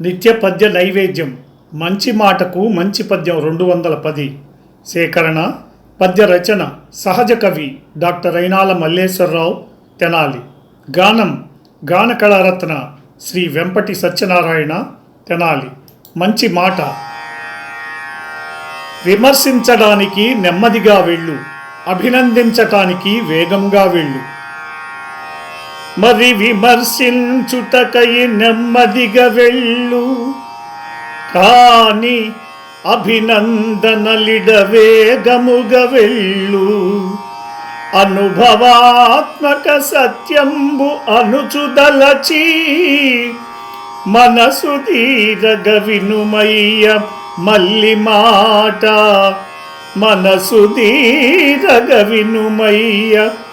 నిత్య పద్య నైవేద్యం. మంచి మాటకు మంచి పద్యం రెండు వందల పది. సేకరణ పద్య రచన సహజ కవి డాక్టర్ రైనాల మల్లేశ్వరరావు తెనాలి. గానం గాన కళారత్న శ్రీ వెంపటి సత్యనారాయణ తెనాలి. మంచి మాట. విమర్శించడానికి నెమ్మదిగా వెళ్ళు. అభినందించటానికి వేగంగా వెళ్ళు. మరి విమర్శించుటకై నెమ్మదిగా వెళ్ళు. కాని అభినందనలిడ వేగముగా వెళ్ళు. అనుభవాత్మక సత్యంబు అనుచుదలచి మనసు తీరగ వినుమయ్య మల్లి మాట. మనసు తీరగ వినుమయ్య